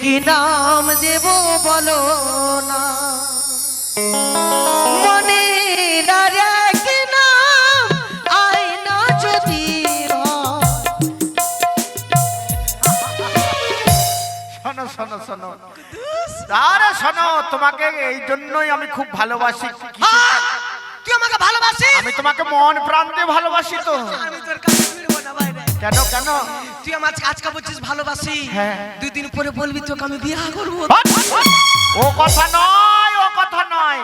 কি নাম দেব বলো না? মনে না রে কি নাম আয়না যদি শোনো শোনো শোনো। আরে শোনো তোমাকে এই জন্যই আমি খুব ভালোবাসি! তুই আমাকে ভালোবাসিস? আমি তোমাকে মন প্রাণ দিয়ে ভালোবাসি তো। আমি তোর কাছে ফিরবো না বাইরে কেন কেন? তুই আমার আজকে বলছিস ভালোবাসি। হ্যাঁ। দুই দিন পরে বলবি তোকে আমি বিয়া করব। ও কথা নয় ও কথা নয়।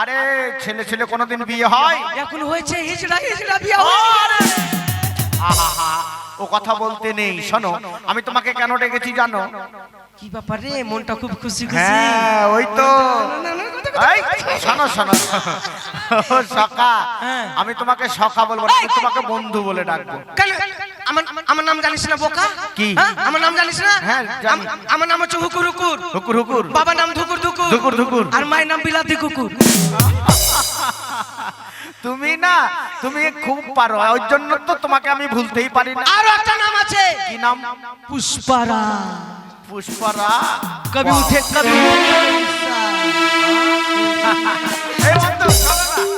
আরে ছেলে ছেলে কোনোদিন বিয়ে হয়? এখন হয়েছে হিজড়া হিজড়া বিয়া হয়েছে। আরে! আহাহা, ও কথা বলতে নেই। শোনো আমি তোমাকে কেন ডেকেছি জানো? কি ব্যাপার? রে মনটা খুব খুশি খুশি। হ্যাঁ ওই তো। শোনো শোনো। ও সখা হ্যাঁ। আমি তোমাকে সখা বলব না, তোমাকে বন্ধু বলে ডাকবো। আমার আমার নাম জানিস না বোকা কি? হ্যাঁ? আমার নাম জানিস না হ্যাঁ, আমার নাম হচ্ছে হুকুর হুকুর হুকুর হুকুর বাবার নাম ধুকুর ধুকুর ধুকুর ধুকুর। আর মায়ের নাম বিলাতি কুকুর তুমি না তুমি খুব পারো ওই জন্য তো তোমাকে আমি ভুলতেই পারি না আরও একটা নাম আছে কি নাম পুষ্পারা পুষ্পরা কবি উঠে কবি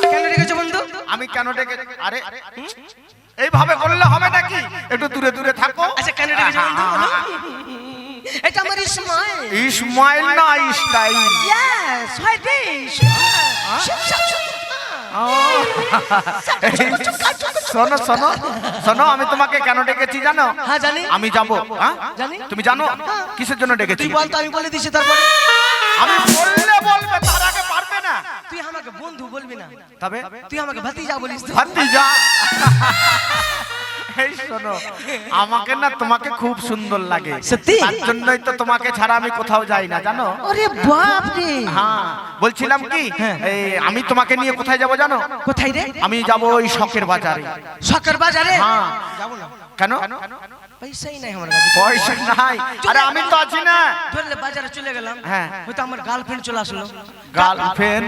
কেন রেখেছো বন্ধু আমি কেন ডেকে আরে এইভাবে করলে হবে নাকি? একটু দূরে দূরে থাকো। আচ্ছা কেন রেখেছো বন্ধু বলো? এটা আমার ইসমাইল। ইসমাইল না ইসটাইল ইয়েস হোয়াট ইজ শোনো শোনো শোনো আমি তোমাকে কেন ডেকেছি জানো? হ্যাঁ জানি। আমি যাব হ্যাঁ? জানি। তুমি জানো কিসের জন্য ডেকেছি? বল তো আমি বলে দিছি তারপরে। আমি বললে বলবে তার আগে না তুই আমাকে বন্ধু বলবি না। তবে? তুই আমাকে ভাতিজা বলিস তো ভাতি যা এই শোনো আমাকে না তোমাকে খুব সুন্দর লাগে। সত্যি? তার জন্যই তো তোমাকে ছাড়া আমি কোথাও যাই না জানো? আরে বাপ রে। হ্যাঁ বলছিলাম কি এই আমি তোমাকে নিয়ে কোথায় যাব জানো? কোথায় রে? আমি যাব ওই শখের বাজারে। সকার বাজারে? হ্যাঁ। যাব না। কেন? পয়সাই নাই আমার কাছে। পয়সা নাই। আরে আমি তো আছি না। ধরলে বাজারে চলে গেলাম। হ্যাঁ। হয়তো আমার গার্লফ্রেন্ড চলে আসলো। গার্লফ্রেন্ড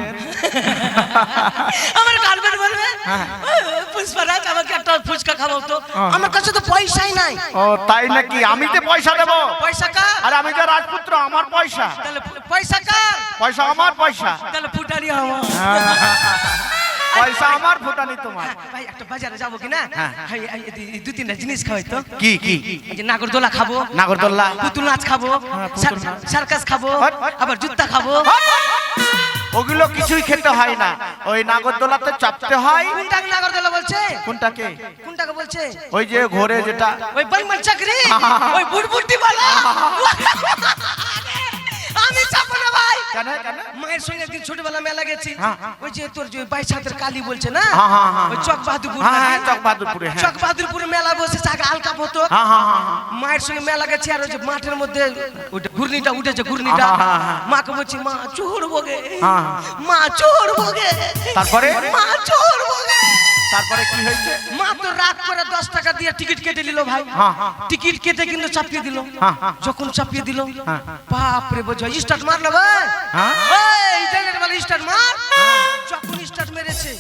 আমার গার্লফ্রেন্ড বলবে হ্যাঁ। পুষ্পারাজ আমাকে একটা ফুচকা খাওয়াও তো। আমার কাছে তো পয়সাই নাই। ও তাই নাকি? আমি তো পয়সা দেব? পয়সা কার? আরে আমি যে রাজপুত্র আমার পয়সা। তাহলে পয়সা কার? পয়সা আমার পয়সা। তাহলে ফুটানি আমার। পয়সা আমার ফুটানি তোমার। ভাই একটা বাজারে যাব কি না? হ্যাঁ। দু তিনটা জিনিস খাওয়াই তো। কি কি? যে নাগরদোলা খাব। নাগরদোল্লা পুতুল নাচ খাব। হ্যাঁ, পুতুল নাচ। সার্কাস খাব। Hot, hot. আবার জুত্তা খাব। ওগুলো কিছুই খেতে হয় না। ওই নাগরদোলাতে চাপতে হয়। কোনটাকে নাগরদোলা বলছে? কোনটাকে? কোনটাকে বলছে? ওই যে ঘোরে যেটা। ওই বেইমান চাকরি? ওই বুড়বুড়টি বালা আমি কেন? কেন? মায়ের সঙ্গে একদিন ছোটবেলা মেলা গেছি। হ্যাঁ, হ্যাঁ। ওই যে তোর যে বাইশ হাতের কালী বলছে না? হ্যাঁ, ওই চক বাহাদুরপুর চক বাহাদুরপুরে। চক বাহাদুরপুরে মেলা আগে আলকা হতো। মায়ের সঙ্গে মেলা গেছি আর ওই যে মাঠের মধ্যে ওইটা ঘূর্ণিটা উঠেছে ঘূর্ণিটা। মাকে বলছি মা চোর মা চোর গে তারপরে? মা চোর গে তারপরে কি হয়েছে? মা তো রাগ করে দশ টাকা দিয়ে টিকিট কেটে নিল ভাই। হ্যাঁ, হ্যাঁ, টিকিট কেটে কিন্তু চাপিয়ে দিল। হ্যাঁ, হ্যাঁ। যখন চাপিয়ে দিল হ্যাঁ, বাপ রে বোঝো স্টার্ট মারলো ভাই। হ্যাঁ? বলে স্টার্ট মার। যখন স্টার্ট মেরেছে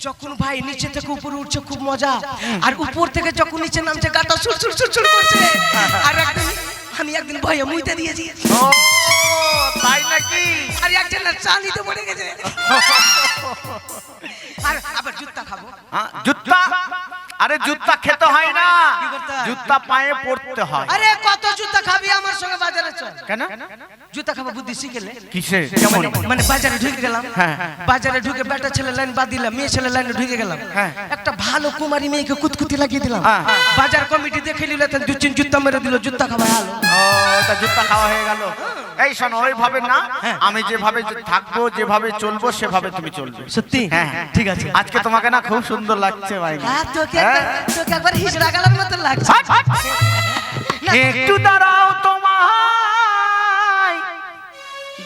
যখন ভাই নিচে থেকে উপরে উঠছে খুব মজা। আর উপর থেকে যখন নিচে নামছে গাটা সুর সুর সুর সুর করছে। আর একদিন আমি একদিন ভয়ে মুইতে দিয়েছি তাই নাকি? আর একজন চালিতে পড়ে গেছে। আবার জুত্তা খাব। হ্যাঁ, আরে জুত্তা খেতে হয় না। কি করতে হয়? জুত্তা পায়ে পড়তে হয়। আরে কত জুতা খাবি আমার সঙ্গে বাজারে চল। কেন? জুতা খাব বুদ্ধি শিখেলে? কিসে? কেমন? মানে- বাজারে ঢুকে গেলাম। হ্যাঁ। বাজারে ঢুকে বেটা ছেলে লাইন বাদ দিলাম মেয়ে ছেলে লাইনে ঢুকে গেলাম। হ্যাঁ। একটা ভালো কুমারী মেয়েকে কুতকুতি লাগিয়ে দিলাম। হ্যাঁ। বাজার কমিটি দেখে নিল দু তিন জুতা মেরে দিল জুতা খাওয়া আলো ও তা জুত্তা খাওয়া হয়ে গেল। এই শোনো ওইভাবে না আমি যেভাবে থাকব যেভাবে চলবো সেভাবে তুমি চলবে। সত্যি? হ্যাঁ হ্যাঁ। ঠিক আছে। আজকে তোমাকে না খুব সুন্দর লাগছে ভাই। হ্যাঁ, তোকে হ্যাঁ। তোকে একবার হিজড়া গেলার মতো লাগছে। একটু দাঁড়াও তোমায়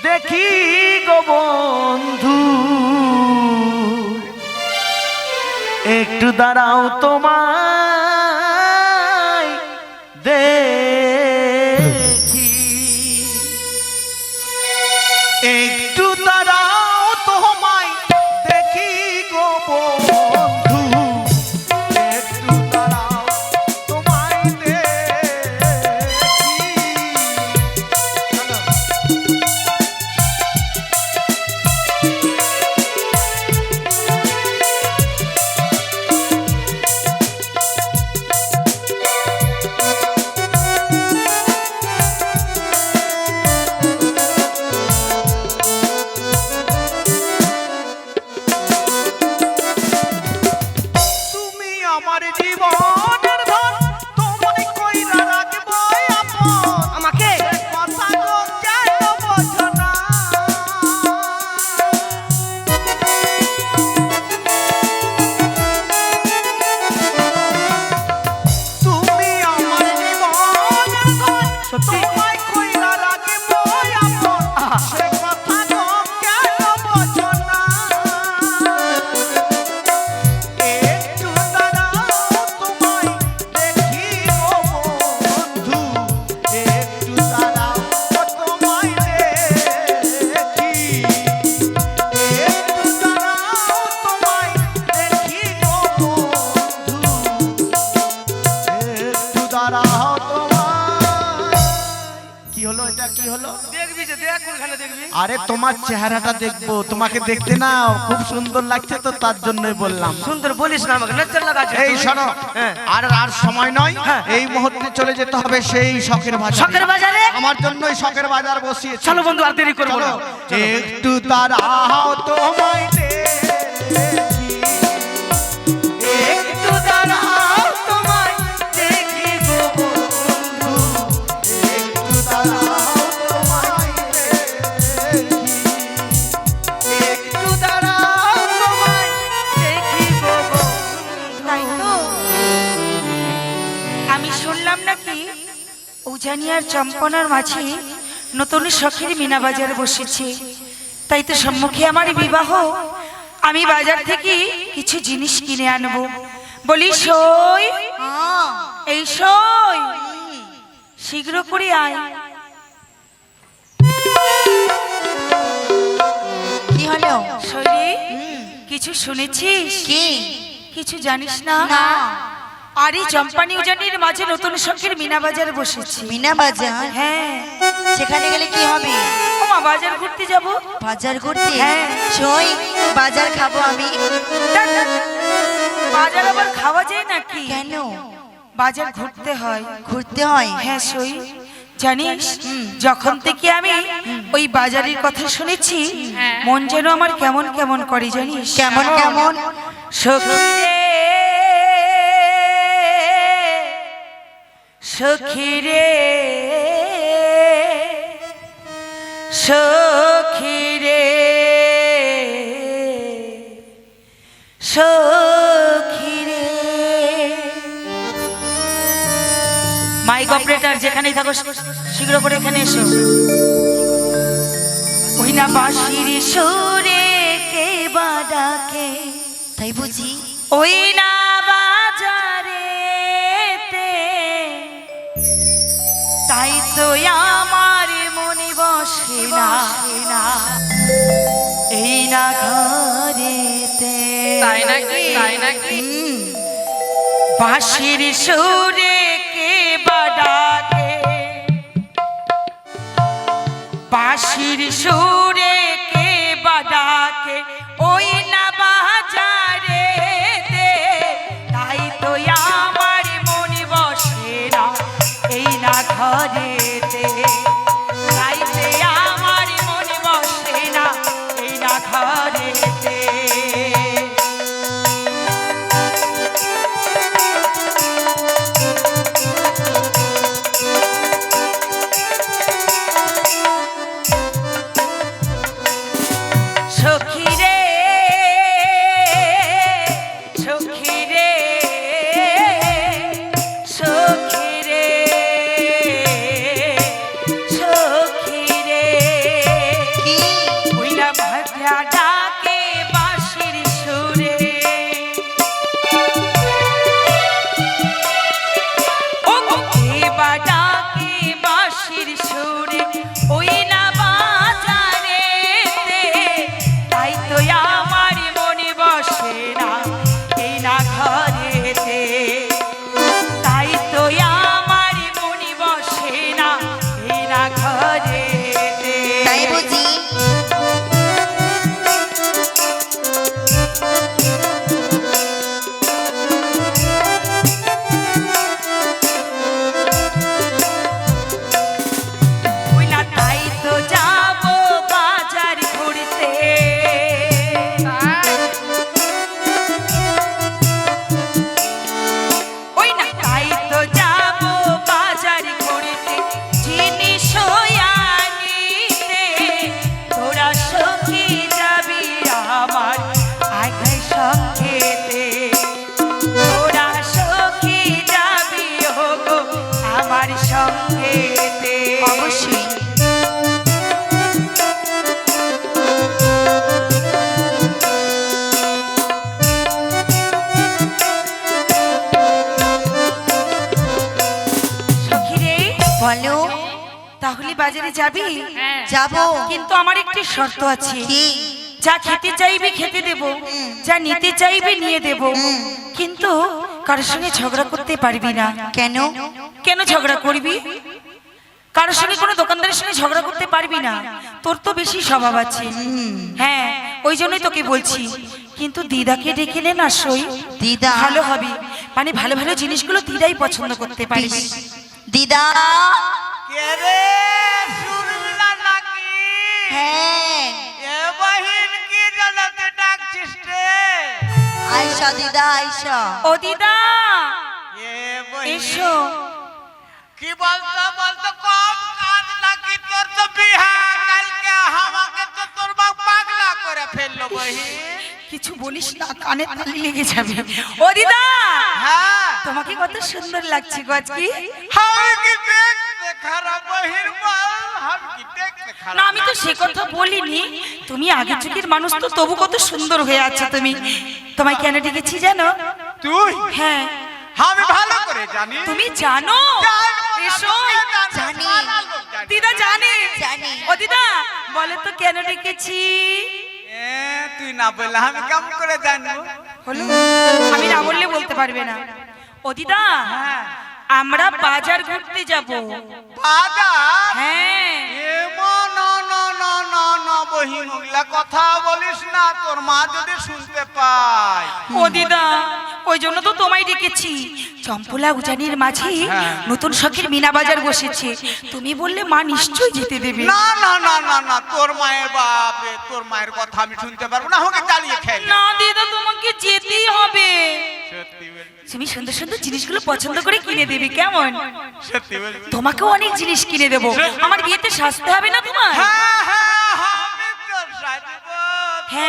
দেখি গো বন্ধু। একটু দাঁড়াও তোমায় দেখি কি হলো? এটা দেখবি যে দেখ কোনখানে দেখবি। আরে তোমার চেহারাটা দেখব তোমাকে দেখতে না খুব সুন্দর লাগছে তো তার জন্যই বললাম। সুন্দর বলিস না আমাকে লাগাচ্ছে এই শোনো হ্যাঁ। আর আর সময় নয় এই মুহূর্তে চলে যেতে হবে সেই শখের বাজার। শখের বাজারে? আমার জন্যই শখের বাজার বসিয়েছি। চলো বন্ধু আর দেরি করব না। একটু দাঁড়াও তোমায় চম্পনার মাঝে নতুন শখের মিনা বাজারে বসেছি। তাই তো সম্মুখে আমার বিবাহ। আমি বাজার থেকে কিছু জিনিস কিনে আনব। বলি সই। এই সই। শীঘ্র করে আয়। কি হলো? শৈলী কিছু শুনেছিস? কি? কিছু জানিস না। আরে চম্পানি উজানির মাঝে নতুন শখের মিনা বাজার বসেছি। মিনা বাজার হ্যাঁ। সেখানে গেলে কি হবে? ও মা বাজার ঘুরতে যাব? বাজার করতে হ্যাঁ। সই বাজার খাব আমি। বাজার আবার খাওয়া যায় নাকি? কেন? বাজার ঘুরতে হয়। ঘুরতে হয়? হ্যাঁ সই। জানিস যখন থেকে আমি ওই বাজারের কথা শুনেছি মন যেন আমার কেমন কেমন করে জানিস? কেমন কেমন? সখী রে সখী রে সখী রে সখী রে মাইক অপারেটর যেখানেই থাকো শীঘ্র করে এখানে এসো। ওই না বাঁশির সুরে কে বাডাকে তাই বুঝি। ওই না তো আমার মনে বসে না এই না ঘরেতে তাই নাকি? তাই নাকি? বাঁশির সুরে কে বাডাকে বাঁশির সুরে তাহলে বাজারে যাবি? যাব কিন্তু আমার একটি শর্ত আছে। কি? যা খেতে চাইবে খেতে দেব যা নিতে চাইবে নিয়ে দেব। কিন্তু কারোর সঙ্গে ঝগড়া করতে পারবি না। কেন? কেন ঝগড়া করবি? কারোর সঙ্গে কোনো দোকানদারের সঙ্গে ঝগড়া করতে পারবি না। তোর তো বেশি স্বভাব আছে। হ্যাঁ ওই জন্যই তোকে বলছি। কিন্তু দিদাকে ডেকে নে না সই। দিদা। ভালো হবে। মানে ভালো ভালো জিনিসগুলো দিদাই পছন্দ করতে পারবি। দিদা। কে রে সুরবিলা নাকি? হ্যাঁ। এ বহিন কি জানাতে ডাকছিস রে? আয়সা দিদা আয়সা ও দিদা এ বহিন এসো। কি বলতো বলতো কম কাজ নাকি? তোর তো বিহা কালকে আমাকে তো তোর মা পাগলা করে ফেলল বহিন। কিছু বলিস না কানে তালি লেগে যাবে। ও দিদা হ্যাঁ। তোমাকে কত সুন্দর লাগছে গো আজকে। দেখতে খারাপ বহিন বল কি দেখতে খারাপ না আমি তো সে কথা বলিনি। তুমি আগে যুগের মানুষ তো তবু কত সুন্দর হয়ে আছো তুমি। তোমায় কেন ডেকেছি জানো? তুই? হ্যাঁ। আমি ভালো করে জানি। তুমি জানো? এসো। জানি। দিদা জানে। জানি। ও দিদা বলে তো কেন ডেকেছি? তুই না বললে আমি কেমন করে জানব? আমি না বললে বলতে পারবে না। ও দিদা আমরা বাজার ঘুরতে যাব। বাজার? হ্যাঁ। কথা বলিস না তোর মা যদি শুনতে পায়। ও দিদা ওই জন্য তো তোমায় ডেকেছি। চম্পলা উজানির মাঝে হ্যাঁ। নতুন শখের মিনা বাজার বসেছে। তুমি বললে মা নিশ্চয়ই যেতে দেবে। না না না না না তোর মায়ের বাপ তোর মায়ের কথা আমি শুনতে পারব না আমাকে চালিয়ে খেয়ে না দিদা তোমাকে যেতেই হবে। তুমি সুন্দর সুন্দর জিনিসগুলো পছন্দ করে কিনে দেবে কেমন? তোমাকেও অনেক জিনিস কিনে দেবো। আমার বিয়েতে সাজতে হবে না তোমার? হ্যাঁ হ্যাঁ হ্যাঁ। কে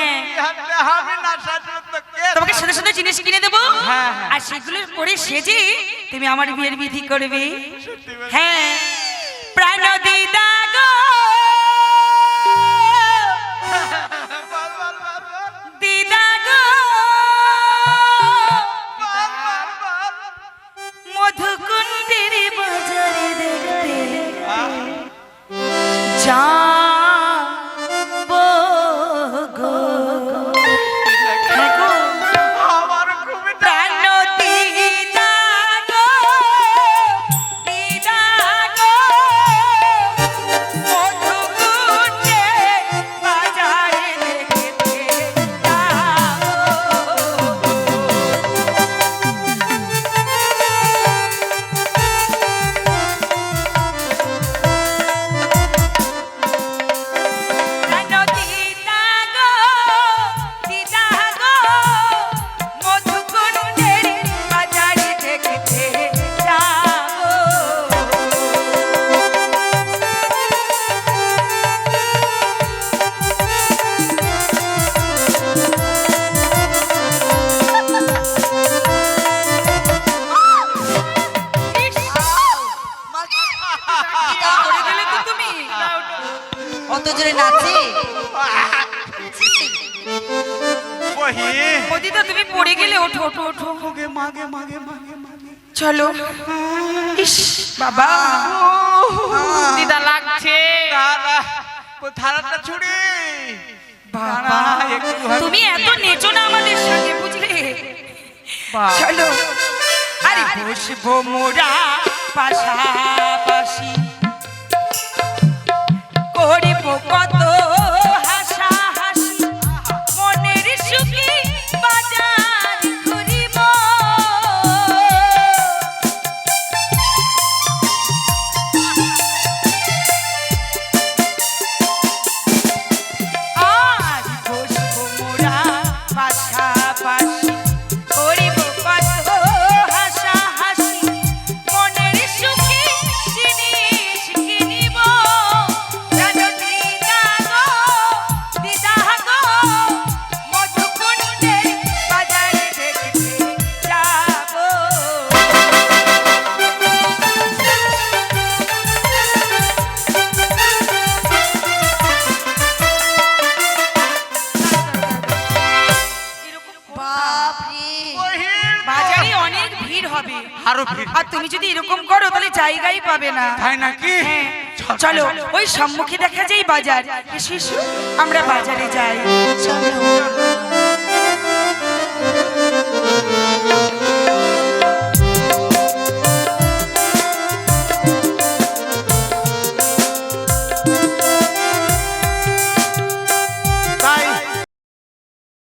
তোমাকে সুন্দর সুন্দর জিনিস কিনে দেবো? হ্যাঁ, হ্যাঁ। আর সেগুলো পরে সেজে তুমি আমার বিয়ের বিধি করবে। হ্যাঁ। প্রাণ দিদা গো নাচে তুমি পড়ে গেলে ওঠো ওঠো ওঠো। মাগে মাগে মাগে চলো। ইস বাবা। দিদা লাগছে। তারা থালাটা ছুড়ি। বাবা। তুমি এত নেচো না আমাদের সঙ্গে বুঝলে? চলো। আরে বসবো মোরা পাশাপাশি। করিব কত হবে। আরও আর তুমি যদি এরকম করো তাহলে জায়গাই পাবে না। তাই নাকি? হ্যাঁ। চলো। ওই সম্মুখে দেখা যায় বাজার। এসো আমরা বাজারে যাই। চলো।